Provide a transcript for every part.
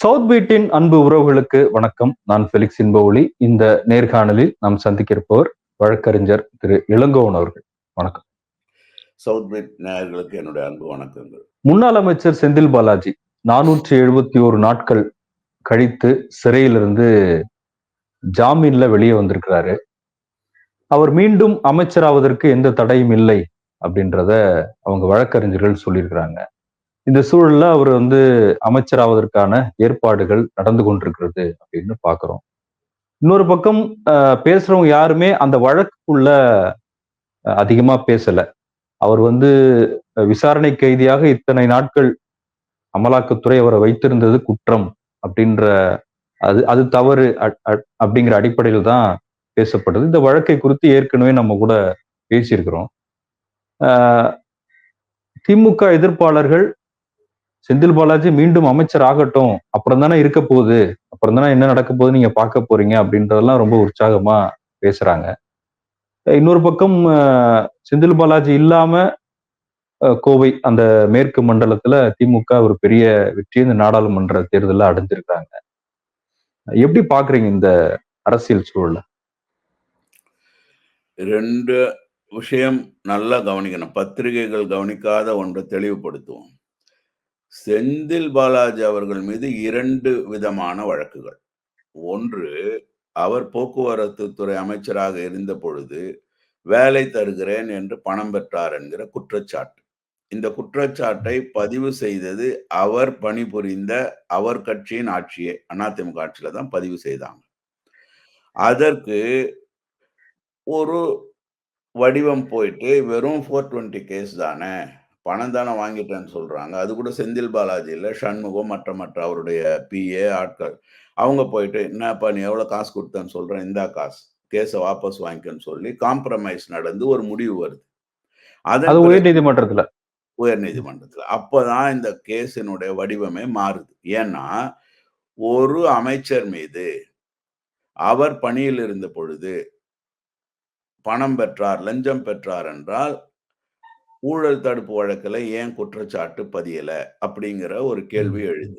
South பீட்டின் அன்பு உறவுகளுக்கு வணக்கம். நான் ஃபெலிக்ஸ் இன்பவுலி இந்த நேர்காணலில் நாம் சந்திக்க இருப்பவர் வழக்கறிஞர் திரு இளங்கோவன் அவர்கள். வணக்கம். சவுத் பீட் நேயர்களுக்கு என்னுடைய அன்பு வணக்கங்கள். முன்னாள் அமைச்சர் செந்தில் பாலாஜி நானூற்றி எழுபத்தி ஒரு நாட்கள் கழித்து சிறையிலிருந்து ஜாமீன்ல வெளியே வந்திருக்கிறாரு. அவர் மீண்டும் அமைச்சராவதற்கு எந்த தடையும் இல்லை அப்படின்றத அவங்க வழக்கறிஞர்கள் சொல்லியிருக்கிறாங்க. இந்த சூழல்ல அவர் வந்து அமைச்சராவதற்கான ஏற்பாடுகள் நடந்து கொண்டிருக்கிறது அப்படின்னு பாக்குறோம். இன்னொரு பக்கம் பேசுறவங்க யாருமே அந்த வழக்குக்குள்ள அதிகமா பேசல. அவர் வந்து விசாரணை கைதியாக இத்தனை நாட்கள் அமலாக்கத்துறை அவரை வைத்திருந்தது குற்றம் அப்படின்ற அது அது தவறு அப்படிங்கிற அடிப்படையில் தான் பேசப்பட்டது இந்த வழக்கை குறித்து ஏற்கனவே நம்ம கூட பேசியிருக்கிறோம். திமுக எதிர்ப்பாளர்கள் செந்தில் பாலாஜி மீண்டும் அமைச்சர் ஆகட்டும் அப்புறம் தானே இருக்க போகுது. அப்புறம் தானே என்ன நடக்க போகுது நீங்க பார்க்க போறீங்க அப்படின்றதெல்லாம் ரொம்ப உற்சாகமா பேசுறாங்க. இன்னொரு பக்கம் செந்தில் பாலாஜி இல்லாம கோவை அந்த மேற்கு மண்டலத்துல திமுக ஒரு பெரிய வெற்றி இந்த நாடாளுமன்ற தேர்தலில் அடைஞ்சிருக்காங்க. எப்படி பாக்குறீங்க இந்த அரசியல் சூழல? ரெண்டு விஷயம் நல்லா கவனிக்கணும். பத்திரிகைகள் கவனிக்காத ஒன்றை தெளிவுபடுத்துவோம். செந்தில் பாலாஜி அவர்கள் மீது இரண்டு விதமான வழக்குகள். ஒன்று அவர் போக்குவரத்து துறை அமைச்சராக இருந்த பொழுது வேலை தருகிறேன் என்று பணம் பெற்றார் என்கிற குற்றச்சாட்டு. இந்த குற்றச்சாட்டை பதிவு செய்தது அவர் பணிபுரிந்த அவர் கட்சியின் ஆட்சியை அதிமுக ஆட்சியில தான் பதிவு செய்தாங்க. அதற்கு ஒரு வடிவம் போயிட்டு வெறும் ஃபோர் டுவெண்ட்டி கேஸ் தானே பணம் தானே வாங்கிட்டேன்னு சொல்றாங்க. அது கூட செந்தில் பாலாஜி இல்லை சண்முகம் மற்ற மற்ற அவருடைய பிஏ ஆட்கள். அவங்க போயிட்டு என்னப்பா நீ எவ்வளோ காசு கொடுத்தேன்னு சொல்றேன் இந்தா காசு. கேஸை வாபஸ் வாங்கிக்கன்னு சொல்லி காம்ப்ரமைஸ் நடந்து ஒரு முடிவு வருது. அது உயர் நீதிமன்றத்துல உயர் நீதிமன்றத்துல அப்போதான் இந்த கேஸினுடைய வடிவமே மாறுது. ஏன்னா ஒரு அமைச்சர் மீது அவர் பணியில் இருந்த பொழுது பணம் பெற்றார் லஞ்சம் பெற்றார் என்றால் ஊழல் தடுப்பு வழக்கில் ஏன் குற்றச்சாட்டு பதியல? அப்படிங்கிற ஒரு கேள்வி எழுது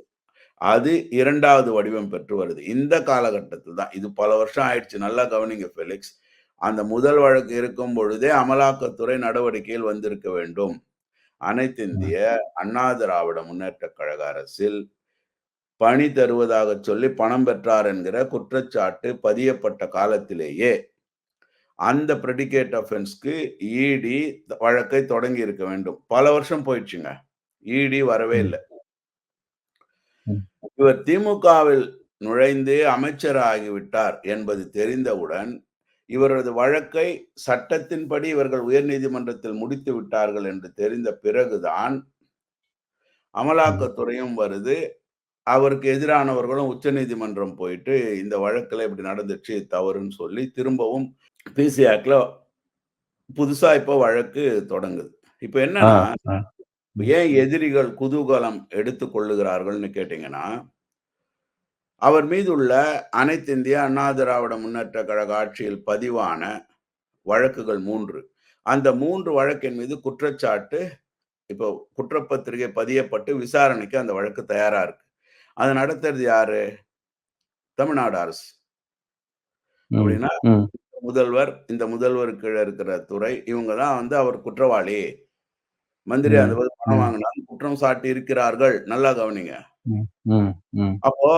அது இரண்டாவது வடிவம் பெற்று வருது. இந்த காலகட்டத்தில் தான். இது பல வருஷம் ஆயிடுச்சு. நல்லா கவனிங்க ஃபெலிக்ஸ் அந்த முதல் வழக்கு இருக்கும் பொழுதே அமலாக்கத்துறை நடவடிக்கையில் வந்திருக்க வேண்டும். அனைத்து இந்திய அண்ணா திராவிட முன்னேற்ற கழக அரசில் பணி தருவதாக சொல்லி பணம் பெற்றார் என்கிற குற்றச்சாட்டு பதியப்பட்ட காலத்திலேயே அந்த ப்ரெடிகேட் அஃபென்ஸ்க்கு இடி வழக்கை தொடங்கி இருக்க வேண்டும். பல வருஷம் போயிடுச்சுங்க. இடி வரவே இல்லை. இவர் திமுகவில் நுழைந்து அமைச்சர் ஆகிவிட்டார் என்பது தெரிந்தவுடன் இவரது வழக்கை சட்டத்தின்படி இவர்கள் உயர் நீதிமன்றத்தில் முடித்து விட்டார்கள் என்று தெரிந்த பிறகுதான் அமலாக்கத்துறையும் வருது. அவருக்கு எதிரானவர்களும் உச்ச நீதிமன்றம் போயிட்டு இந்த வழக்கில் இப்படி நடந்துச்சு தவறுன்னு சொல்லி திரும்பவும் பிசி ஆக்ட்ல புதுசா இப்போ வழக்கு தொடங்குது. இப்ப என்னன்னா ஏன் எதிரிகள் குதூகலம் எடுத்து கொள்ளுகிறார்கள்னு கேட்டீங்கன்னா அவர் மீது உள்ள அனைத்து இந்திய அண்ணா திராவிட முன்னேற்ற கழக ஆட்சியில் பதிவான வழக்குகள் மூன்று. அந்த மூன்று வழக்கின் மீது குற்றச்சாட்டு இப்போ குற்றப்பத்திரிகை பதியப்பட்டு விசாரணைக்கு அந்த வழக்கு தயாரா இருக்கு. அது நடத்துறது யாரு? தமிழ்நாடு அரசு. அப்படின்னா முதல்வர் இந்த முதல்வர் கீழே இருக்கிற துறை இவங்க தான் வந்து அவர் குற்றவாளி. மந்திரி அந்த பணம் வாங்கினாலும் குற்றம் சாட்டி இருக்கிறார்கள் நல்லா கவனிங்க. அப்போ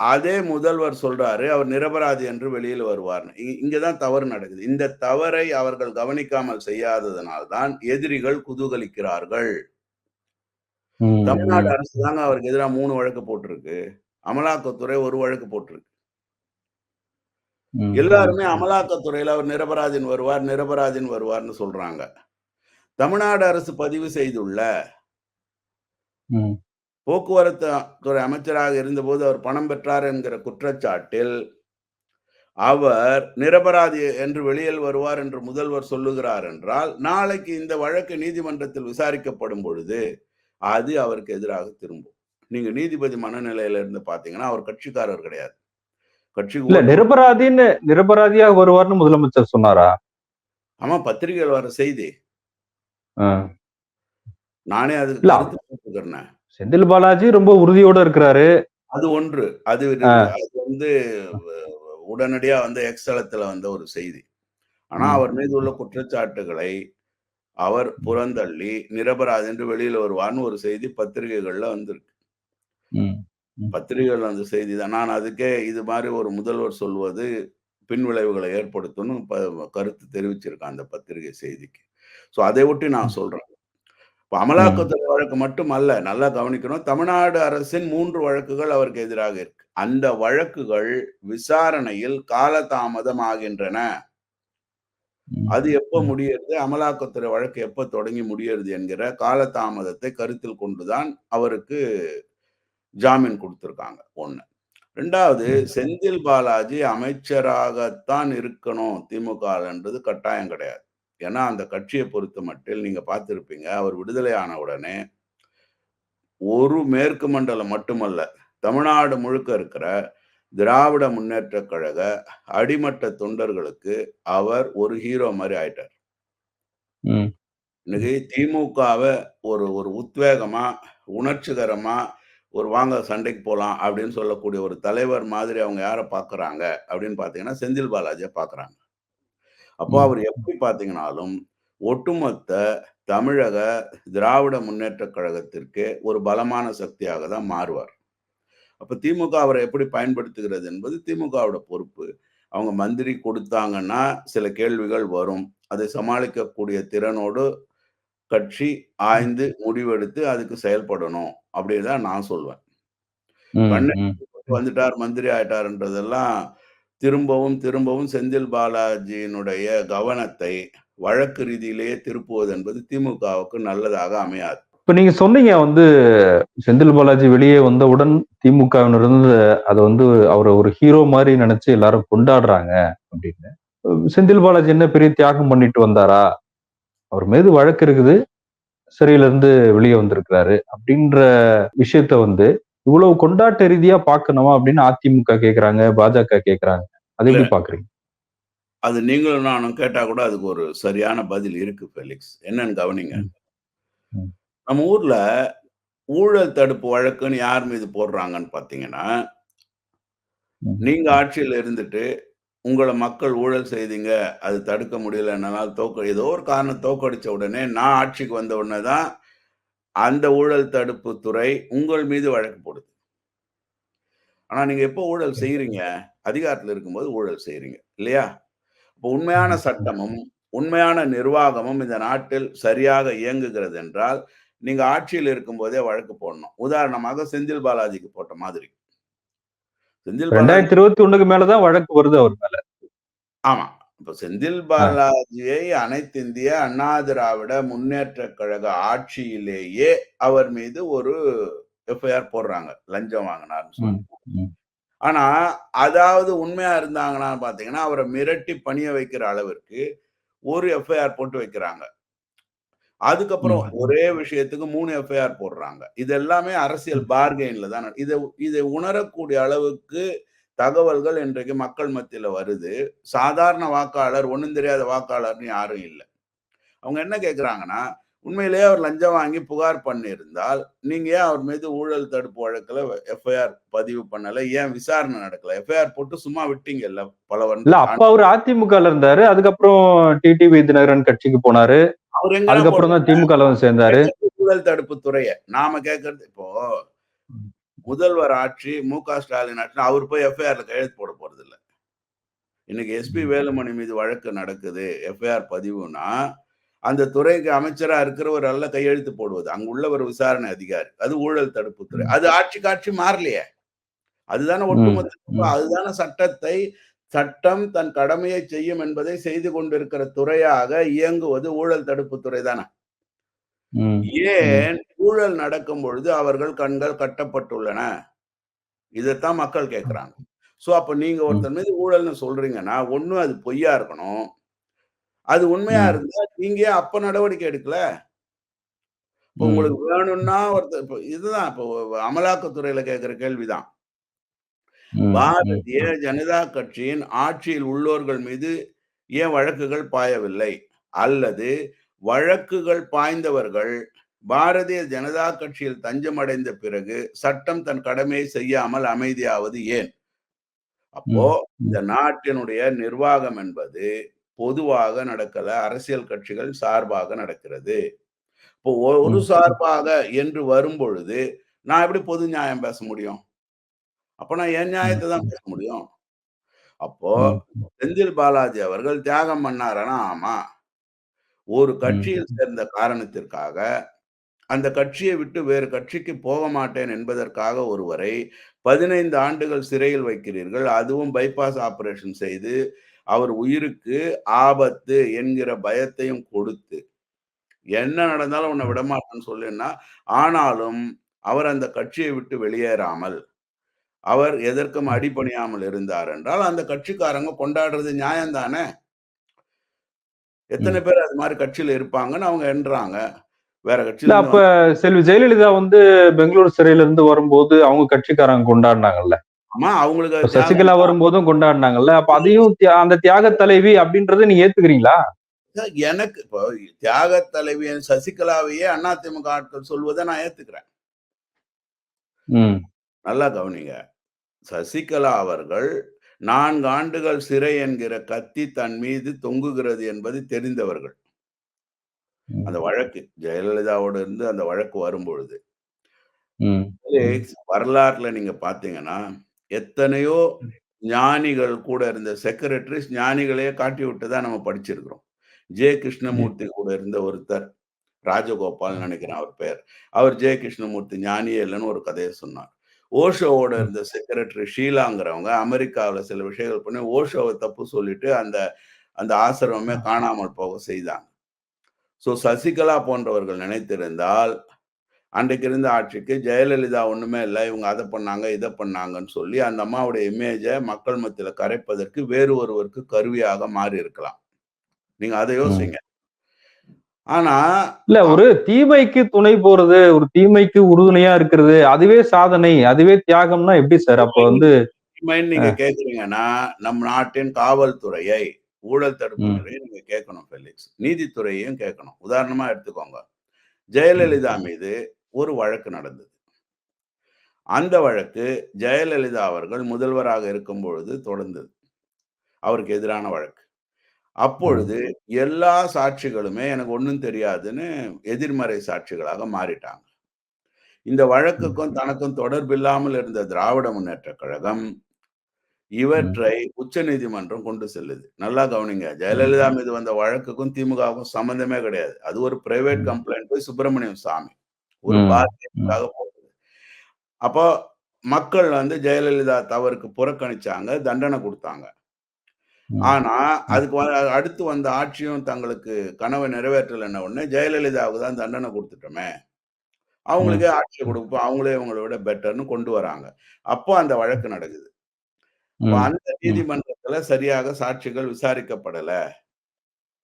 அதே முதல்வர் சொல்றாரு அவர் நிரபராதி என்று வெளியில் வருவார். இங்கதான் தவறு நடக்குது. இந்த தவறை அவர்கள் கவனிக்காமல் செய்யாததனால்தான் எதிரிகள் குதூகலிக்கிறார்கள். தமிழ்நாடு அரசு தாங்க அவருக்கு எதிராக மூணு வழக்கு போட்டிருக்கு. அமலாக்கத்துறை ஒரு வழக்கு போட்டிருக்கு. எல்லாருமே அமலாக்கத்துறையில அவர் நிரபராதின் வருவார் நிரபராதின் வருவார்னு சொல்றாங்க. தமிழ்நாடு அரசு பதிவு செய்துள்ள போக்குவரத்து துறை அமைச்சராக இருந்தபோது அவர் பணம் பெற்றார் என்கிற குற்றச்சாட்டில் அவர் நிரபராதி என்று வெளியில் வருவார் என்று முதல்வர் சொல்லுகிறார் என்றால் நாளைக்கு இந்த வழக்கு நீதிமன்றத்தில் விசாரிக்கப்படும் பொழுது அது அவருக்கு எதிராக திரும்பும். நீங்க நீதிபதி மனநிலையில இருந்து பாத்தீங்கன்னா அவர் கட்சிக்காரர் கிடையாது. கட்சி இல்ல நிரபராதின்னு நிரபராதியாக வருவார்னு முதலமைச்சர் சொன்னாரா ஆமா பத்திரிகைகள் வர செய்தி நானே அது செந்தில் பாலாஜி ரொம்ப உறுதியோட இருக்கிறாரு அது ஒன்று. அது வந்து உடனடியா வந்து எக்ஸ் தளத்துல வந்த ஒரு செய்தி. ஆனா. அவர் மீது உள்ள குற்றச்சாட்டுகளை அவர். புறந்தள்ளி, நிரபராதி என்று வெளியில வருவார்ன்னு ஒரு செய்தி பத்திரிகைகள்ல வந்திருக்கு. பத்திரிகைகள்ல வந்த செய்தி தான். நான் அதுக்கே இது மாரி ஒரு முதல்வர் சொல்வது பின்விளைவுகளை ஏற்படுத்தும்னு ப கருத்து தெரிவிச்சிருக்கேன் அந்த பத்திரிகை செய்திக்கு. ஸோ அதை ஒட்டி நான். சொல்றேன். இப்ப. அமலாக்கத்துறை வழக்கு மட்டும் அல்ல. நல்லா கவனிக்கணும். தமிழ்நாடு அரசின் 3 வழக்குகள் அவருக்கு எதிராக இருக்கு. அந்த வழக்குகள் விசாரணையில் காலதாமதம் ஆகின்றன. அது எப்ப. முடியறது? அமலாக்கத்துறை வழக்கு எப்ப தொடங்கி முடியறது என்கிற காலதாமதத்தை கருத்தில் கொண்டு தான் அவருக்கு ஜாமீன் குடுத்திருக்காங்க. 1. 2வது ம். செந்தில் பாலாஜி அமைச்சராகத்தான் இருக்கணும் திமுகன்றது கட்டாயம் கிடையாது. ஏன்னா, அந்த கட்சிய பொறுத்தமட்டில் நீங்க பார்த்திருப்பீங்க. அவர் விடுதலை ஆன உடனே ஒரு மேற்கு மண்டலம் மட்டுமல்ல, தமிழ்நாடு முழுக்க இருக்கிற திராவிட முன்னேற்றக் கழக அடிமட்ட தொண்டர்களுக்கு அவர் ஒரு ஹீரோ மாரி ஆயிட்டார். இன்னைக்கு திமுகவ ஒரு ஒரு உத்வேகமா, உணர்ச்சிகரமா ஒரு வாங்க சண்டைக்கு போலாம் அப்படின்னு சொல்லக்கூடிய ஒரு தலைவர் மாதிரி அவங்க யார பார்க்குறாங்க அப்படின்னு பார்த்தீங்கன்னா, செந்தில் பாலாஜிய பார்க்குறாங்க. அப்போ. அவர் எப்படி பார்த்தீங்கனாலும், ஒட்டுமொத்த தமிழக திராவிட முன்னேற்றக் கழகத்திற்கு ஒரு பலமான சக்தியாக தான் மாறுவார். அப்ப திமுக அவர எப்படி பயன்படுத்துகிறது என்பது திமுகவோட பொறுப்பு. அவங்க மந்திரி குடுத்தாங்கன்னா, சில கேள்விகள் வரும். அதை சமாளிக்கக்கூடிய திறனோடு கட்சி. ஆய்ந்து முடிவெடுத்து அதுக்கு செயல்படணும். அப்படின்னு தான் நான் சொல்வேன். வந்துட்டார், மந்திரி ஆயிட்டார்ன்றதெல்லாம் திரும்பவும், திரும்பவும் செந்தில் பாலாஜியினுடைய கவனத்தை வழக்கு ரீதியிலேயே திருப்புவது என்பது திமுகவுக்கு நல்லதாக அமையாது. இப்ப நீங்க சொன்னீங்க வந்து செந்தில் பாலாஜி வெளியே வந்தவுடன் திமுகவினரிருந்து அத வந்து அவர ஒரு ஹீரோ மாரி நெனச்சு எல்லாரும் கொண்டாடுறாங்க அப்படின்னு. செந்தில் பாலாஜி என்ன பெரிய தியாகம் பண்ணிட்டு வந்தாரா? அவர் மீது வழக்கு இருக்குது. சிறையிலிருந்து வெளிய வந்திருக்கிறாரு. அப்படின்ற விஷயத்த வந்து இவ்வளவு கொண்டாட்ட ரீதியா பார்க்கணுமா அப்படின்னு அதிமுக கேட்கறாங்க, பாஜக கேட்கறாங்க. அத. எப்படி பார்க்குறீங்க? அது நீங்களும் நானும் கேட்டா கூட அதுக்கு ஒரு சரியான பதில் இருக்கு ஃபெலிக்ஸ். என்னன்னு கவனிங்க. நம்ம ஊர்ல ஊழல் தடுப்பு வழக்குன்னு யார் மீது போடுறாங்கன்னு பார்த்தீங்கன்னா ம். நீங்க ஆட்சியில இருந்துட்டு, உங்கள மக்கள் ஊழல் செய்தீங்க. அது தடுக்க முடியல. என்னால தோக்க ஏதோ ஒரு காரணம் தோற்கடிச்ச உடனே, நான் ஆட்சிக்கு வந்த உடனே தான், அந்த ஊழல் தடுப்பு துறை உங்கள் மீது வழக்கு போடுது. ஆனா, நீங்க எப்போ ஊழல் சரி. செய்றீங்க? அதிகாரத்துல இருக்கும்போது ஊழல் செய்றீங்க. இல்லையா? அப்போ உண்மையான. சட்டமும், உண்மையான நிர்வாகமும் இந்த நாட்டில் சரியாக இயங்குகிறது என்றால், நீங்க ஆட்சியில் இருக்கும்போதே வழக்கு போடணும். உதாரணமாக செந்தில் பாலாஜிக்கு போட்ட மாதிரி. செந்தில் பாலாஜி 2021க்கு மேல தான் வழக்கு வருது அவர் மேல. ஆமா. இப்ப செந்தில் ஆ. பாலாஜியை அனைத்திந்திய அண்ணா திராவிட முன்னேற்றக் கழக ஆட்சியிலேயே அவர் மீது ஒரு எஃப்ஐஆர் போடுறாங்க. லஞ்சம் வாங்கினார்ன்னு ம். சொல்லி. ம். ஆனா, அதாவது உண்மையா இருந்தாங்கன்னான்னு பார்த்தீங்கன்னா, அவர மிரட்டி பணிய வைக்கிற அளவிற்கு ஒரு எஃப்ஐஆர் போட்டு வைக்கிறாங்க. அதுக்கப்புறம் ம். ஒரே விஷயத்துக்கு 3 எஃப்ஐஆர் போடுறாங்க. இது எல்லாமே அரசியல். பார்கெயின்ல தான் நட இத இதை உணரக்கூடிய அளவுக்கு தகவல்கள் இன்றைக்கு மக்கள் மத்தியில வருது. சாதாரண வாக்காளர், ஒண்ணும் தெரியாத வாக்காளர்ன்னு யாரும் இல்ல. அவங்க என்ன கேட்கறாங்கன்னா, உண்மையிலேயே அவர் லஞ்சம் வாங்கி புகார் பண்ணியிருந்தால், நீங்க ஏன் அவர் மீது ஊழல் தடுப்பு வழக்குல எஃப்ஐஆர் பதிவு பண்ணல? ஏன் விசாரணை நடக்கல? எஃப்ஐஆர் போட்டு சும்மா விட்டீங்கல்ல பல இல்ல வந்து அப்ப அவரு அதிமுகல இருந்தாரு. அதுக்கப்புறம் டிடிவி தினகரன் கட்சிக்கு போனாரு. அவர் அதுக்கப்புறம் தான் வந்து சேர்ந்தாரு. ஊழல் தடுப்பு துறைய. நாம கேட்கறது இப்போ. முதல்வர் ஆட்சி, மு.க. ஸ்டாலின் ஆட்சி அவர் போய் எஃப்ஐஆர்ல கையெழுத்து போட போறதில்ல. இன்னைக்கு எஸ்பி ம். வேலுமணி மீது வழக்கு நடக்குது. எஃப்ஐஆர் பதிவுனா, அந்த துறைக்கு அமைச்சரா இருக்கிறவர் அல்ல கையெழுத்து போடுவது. அங்க உள்ள ஒரு விசாரணை அதிகாரி. அது ஊழல் தடுப்பு துறை. ம். அது ஆட்சி மாறலையே. அதுதானே ம். ஒட்டுமொத்த ம். அதுதானே சட்டத்தை சட்டம் தன் கடமையை செய்யும் என்பதை செய்து கொண்டிருக்கிற துறையாக இயங்குவது ஊழல் தடுப்பு துறை தானே. ஏன் ஊழல் நடக்கும் பொழுது அவர்கள் கண்கள் கட்டப்பட்டுள்ளன? இதத்தான் மக்கள் கேட்கறாங்க. சோ, அப்ப நீங்க. ஒருத்தர் மீது ஊழல்னு சொல்றீங்கன்னா, ஒண்ணு அது பொய்யா இருக்கணும். அது உண்மையா. இருந்தா, நீங்க அப்ப நடவடிக்கை எடுக்கல? உங்களுக்கு வேணும்னா ஒருத்தர் இப்ப இதுதான் இப்போ அமலாக்கத்துறையில கேட்கிற கேள்விதான். பாரதிய. ஜனதா கட்சியின் ஆட்சியில் உள்ளோர்கள் மீது ஏன் வழக்குகள் பாயவில்லை? அல்லது வழக்குகள் பாய்ந்தவர்கள் பாரதிய ஜனதா கட்சியில் தஞ்சம் அடைந்த பிறகு சட்டம் தன் கடமையை செய்யாமல் அமைதியாவது ஏன்? அப்போ இந்த நாட்டினுடைய நிர்வாகம் என்பது பொதுவாக நடக்கல அரசியல் கட்சிகள் சார்பாக நடக்கிறது. இப்போ ஒரு. சார்பாக என்று வரும் பொழுது நான் எப்படி பொது நியாயம் பேச முடியும்? அப்ப நான் என் நியாயத்தை தான் பேச முடியும்? அப்போ. செந்தில் பாலாஜி அவர்கள் தியாகம் பண்ணாரனா? ஆமா. ஒரு கட்சியில் சேர்ந்த காரணத்திற்காக அந்த கட்சியை விட்டு வேறு கட்சிக்கு போக மாட்டேன் என்பதற்காக ஒருவரை பதினைந்து ஆண்டுகள் சிறையில் வைக்கிறீர்கள் அதுவும் பைபாஸ் ஆபரேஷன் செய்து அவர் உயிருக்கு ஆபத்து என்கிற பயத்தையும் கொடுத்து என்ன நடந்தாலும் உன்னை விடமாட்டேன்னு சொல்லுன்னா ஆனாலும் அவர் அந்த கட்சியை விட்டு வெளியேறாமல் அவர் எதற்கும் அடிபணியாமல் இருந்தார் என்றால் அந்த கட்சிக்காரங்க கொண்டாடுறது நியாயம் தானே எத்தனை பேர் அது மாதிரி கட்சியில இருப்பாங்கன்னு அவங்க எண்றாங்க. வேற கட்சியில அப்ப செல்வி ஜெயலலிதா வந்து பெங்களூர் சிறையில இருந்து வரும்போது அவங்க கட்சிக்காரங்க கொண்டாடினாங்கல்ல. ஆமா அவங்களுக்கு சசிகலா வரும்போதும் கொண்டாடினாங்கல்ல. அப்ப அதையும் தியா- அந்த தியாக தலைவி அப்படின்றத நீங்க ஏத்துக்கிறீங்களா. எனக்கு இப்போ தியாக தலைவி சசிகலாவையே அதிமுக ஆட்கள் சொல்வதை நான் ஏத்துக்கிறேன். நல்லா கவனிங்க. சசிகலா அவர்கள் நான்கு ஆண்டுகள் சிறை என்கிற கத்தி தன் மீது தொங்குகிறது என்பது தெரிந்தவர்கள். அந்த வழக்கு ஜெயலலிதாவோடு இருந்து அந்த வழக்கு வரும்பொழுது. வரலாறுல நீங்க பாத்தீங்கன்னா எத்தனையோ ஞானிகள் கூட இருந்த செக்ரட்டரிஸ் ஞானிகளையே காட்டி விட்டு தான் நம்ம படிச்சிருக்கிறோம். ஜே கிருஷ்ணமூர்த்தி கூட இருந்த ஒருத்தர் ராஜகோபால் நினைக்கிறேன் அவர் பேர் அவர் ஜே கிருஷ்ணமூர்த்தி ஞானியே இல்லைன்னு ஒரு கதையை சொன்னார். ஓஷோவோட இருந்த செக்ரட்டரி ஷீலாங்கிறவங்க அமெரிக்காவில் சில விஷயங்கள் பண்ணி ஓஷோவை தப்பு சொல்லிட்டு அந்த அந்த ஆசிரமமே காணாமல் போக செய்தாங்க. ஸோ சசிகலா போன்றவர்கள் நினைத்திருந்தால் அன்றைக்கு இருந்த ஆட்சிக்கு ஜெயலலிதா ஒண்ணுமே இல்லை இவங்க அதை பண்ணாங்க இதை பண்ணாங்கன்னு சொல்லி அந்த அம்மாவுடைய இமேஜை மக்கள் மத்தியில கரைப்பதற்கு வேறு ஒருவருக்கு கருவியாக மாறி இருக்கலாம் நீங்க அதை யோசிங்க. ஆனா இல்ல ஒரு தீமைக்கு துணை போறது ஒரு தீமைக்கு உறுதுணையா இருக்கிறது அதுவே சாதனை அதுவே தியாகம்னா எப்படி சார்? அப்ப வந்து நீங்க கேக்குறீங்கன்னா நம் நாட்டின் காவல்துறையை ஊழல் தடுப்பு. துறையை நீங்க கேட்கணும் ஃபெலிக்ஸ் நீதித்துறையையும் கேட்கணும். உதாரணமா எடுத்துக்கோங்க. ஜெயலலிதா மீது ஒரு வழக்கு நடந்தது. அந்த வழக்கு ஜெயலலிதா அவர்கள் முதல்வராக இருக்கும் பொழுது தொடர்ந்தது. அவருக்கு எதிரான வழக்கு. அப்பொழுது எல்லா சாட்சிகளுமே எனக்கு ஒண்ணும் தெரியாதுன்னு எதிர்மறை சாட்சிகளாக மாறிட்டாங்க. இந்த வழக்குக்கும் தனக்கும் தொடர்பில்லாமல் இருந்த திராவிட முன்னேற்ற கழகம் இவற்றை உச்சநீதிமன்றம் கொண்டு செல்லுது. நல்லா கவனிங்க. ஜெயலலிதா மீது வந்த வழக்குக்கும் திமுகவுக்கும் சம்பந்தமே கிடையாது. அது ஒரு பிரைவேட். கம்ப்ளைண்ட் போய் சுப்பிரமணியம் சாமி ஒரு. பாதிப்புக்காக போகுது அப்போ மக்கள் வந்து ஜெயலலிதா தவறுக்கு புறக்கணிச்சாங்க தண்டனை கொடுத்தாங்க. ஆனா அதுக்கு அடுத்து வந்த ஆட்சியும் தங்களுக்கு கனவை நிறைவேற்றலைன்ன உடனே ஜெயலலிதாவுக்கு தான் தண்டனை கொடுத்துட்டோமே. அவங்களுக்கே ஆட்சியை கொடுப்போம் அவங்களே இவங்களை விட பெட்டர்னு கொண்டு வராங்க. அப்போ அந்த வழக்கு நடக்குது. அந்த நீதிமன்றத்துல சரியாக சாட்சிகள் விசாரிக்கப்படல.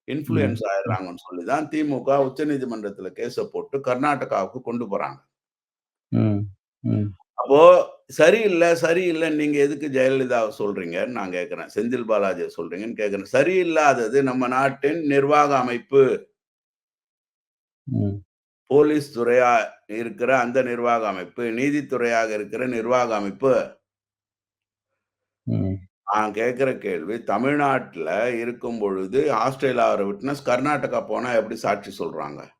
இன்ஃப்ளூயன்ஸ் ஆயிடுறாங்கன்னு சொல்லி தான் திமுக உச்ச நீதிமன்றத்துல கேஸ போட்டு கர்நாடகாவுக்கு கொண்டு போறாங்க. அப்போ சரியில்லை சரியில்லை நீங்க எதுக்கு ஜெயலலிதாவை சொல்றீங்கன்னு நான் கேட்கிறேன் செந்தில் பாலாஜியை சொல்றீங்கன்னு கேட்கிறேன் சரியில்லாதது நம்ம நாட்டின் நிர்வாக அமைப்பு. போலீஸ் துறையா இருக்கிற அந்த நிர்வாக அமைப்பு நீதித்துறையாக இருக்கிற நிர்வாக அமைப்பு. நான் கேட்கிற கேள்வி தமிழ்நாட்டுல இருக்கும் பொழுது ஆஸ்திரேலியா விட்னஸ் கர்நாடகா போனா எப்படி சாட்சி சொல்றாங்க ம்.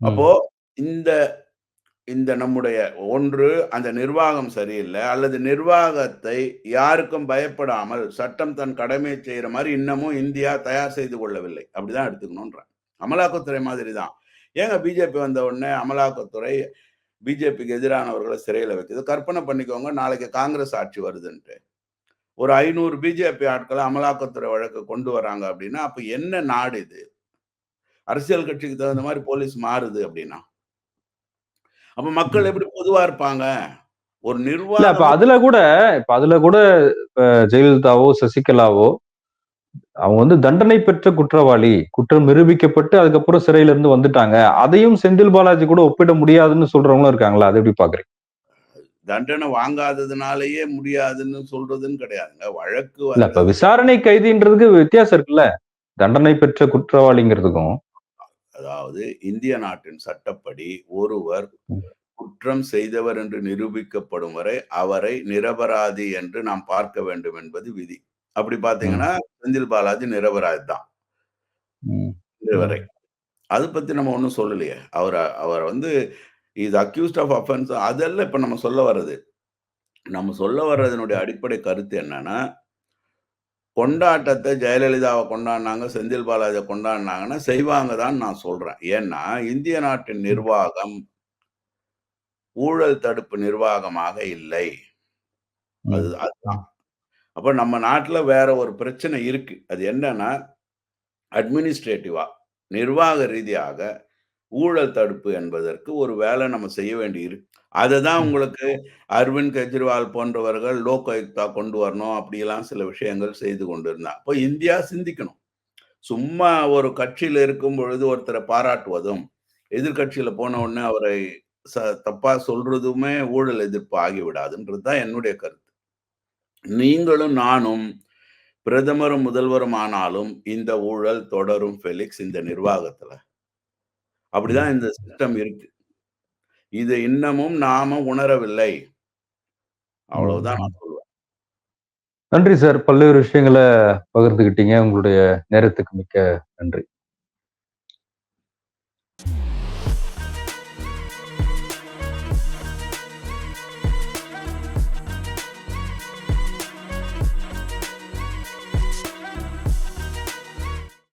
அப்போ இந்த இந்த நம்முடைய ஒன்று அந்த நிர்வாகம் சரியில்லை அல்லது நிர்வாகத்தை யாருக்கும் பயப்படாமல் சட்டம் தன் கடமையை செய்கிற மாதிரி இன்னமும் இந்தியா தயார் செய்து கொள்ளவில்லை. அப்படிதான் எடுத்துக்கணுன்றான் அமலாக்கத்துறை மாதிரி தான் ஏங்க பிஜேபி வந்த உடனே அமலாக்கத்துறை பிஜேபிக்கு எதிரானவர்களை சிறையில் வைக்குது. கற்பனை பண்ணிக்கோங்க நாளைக்கு காங்கிரஸ் ஆட்சி வருதுன்ட்டு. ஒரு ஐநூறு பிஜேபி ஆட்களை அமலாக்கத்துறை வழக்கு கொண்டு வராங்க அப்படின்னா அப்போ என்ன நாடு இது? அரசியல் கட்சிக்கு தகுந்த மாதிரி போலீஸ் மாறுது அப்படின்னா. அப்ப மக்கள் எப்படி பொதுவா இருப்பாங்க? ஒரு இல்ல இப்ப அதுல கூட இப்ப அதுல கூட ஜெயலலிதாவோ சசிகலாவோ அவங்க வந்து தண்டனை பெற்ற குற்றவாளி குற்றம் நிரூபிக்கப்பட்டு அதுக்கப்புறம் சிறையில இருந்து வந்துட்டாங்க. அதையும் செந்தில் பாலாஜி கூட ஒப்பிட முடியாதுன்னு சொல்றவங்களும் இருக்காங்களா? அது எப்படி பாக்குறீங்க? தண்டனை வாங்காததுனாலயே முடியாதுன்னு சொல்றதுன்னு கிடையாதுங்க. வழக்கு இல்ல இப்ப விசாரணை கைதின்றதுக்கு வித்தியாசம் இருக்குல்ல. தண்டனை பெற்ற குற்றவாளிங்கிறதுக்கும் அதாவது இந்திய நாட்டின் சட்டப்படி ஒருவர். குற்றம் செய்தவர் என்று நிரூபிக்கப்படும் வரை அவரை நிரபராதி என்று நாம் பார்க்க வேண்டும் என்பது விதி. அப்படி பார்த்தீங்கன்னா செந்தில் பாலாஜி நிரபராதி தான். வரை அது பத்தி நம்ம ஒன்றும் சொல்லலையே. அவர் அவர் வந்து இஸ் அக்யூஸ்ட் ஆஃப் அஃபென்ஸ் அதெல்லாம் இப்ப நம்ம சொல்ல வர்றது. நம்ம சொல்ல வர்றதனுடைய அடிப்படை கருத்து என்னன்னா கொண்டாட்டத்தை ஜெயலலிதாவை கொண்டாடினாங்க செந்தில் பாலாஜியை கொண்டாடினாங்கன்னா செய்வாங்க தான் நான் சொல்றேன். ஏன்னா இந்திய நாட்டின் நிர்வாகம் ஊழல் தடுப்பு நிர்வாகமாக இல்லை. அது அதுதான். அப்ப நம்ம நாட்டுல வேற ஒரு பிரச்சனை இருக்கு. அது என்னன்னா அட்மினிஸ்ட்ரேட்டிவா நிர்வாக ரீதியாக ஊழல் தடுப்பு என்பதற்கு ஒரு வேலை நம்ம செய்ய வேண்டி இருக்கு அதுதான் உங்களுக்கு அரவிந்த் கெஜ்ரிவால் போன்றவர்கள் லோக் ஆயுக்தா கொண்டு வரணும் அப்படியெல்லாம் சில விஷயங்கள் செய்து கொண்டிருந்தாங்க அப்போ இந்தியா சிந்திக்கணும். சும்மா ஒரு கட்சியில இருக்கும் பொழுது ஒருத்தரை பாராட்டுவதும் எதிர்கட்சியில போன உடனே அவரை ச தப்பா சொல்றதுமே ஊழல் எதிர்ப்பு ஆகிவிடாதுன்றது தான் என்னுடைய கருத்து. நீங்களும் நானும் பிரதமரும் முதல்வரும் ஆனாலும் இந்த ஊழல் தொடரும் ஃபெலிக்ஸ் இந்த நிர்வாகத்துல. அப்படிதான் இந்த சிஸ்டம் இருக்கு. இது இன்னமும் நாம உணரவில்லை. அவ்வளவுதான் நான் சொல்லுவேன். நன்றி சார். பல்வேறு விஷயங்களை பகிர்ந்துகிட்டீங்க. உங்களுடைய நேரத்துக்கு மிக்க நன்றி.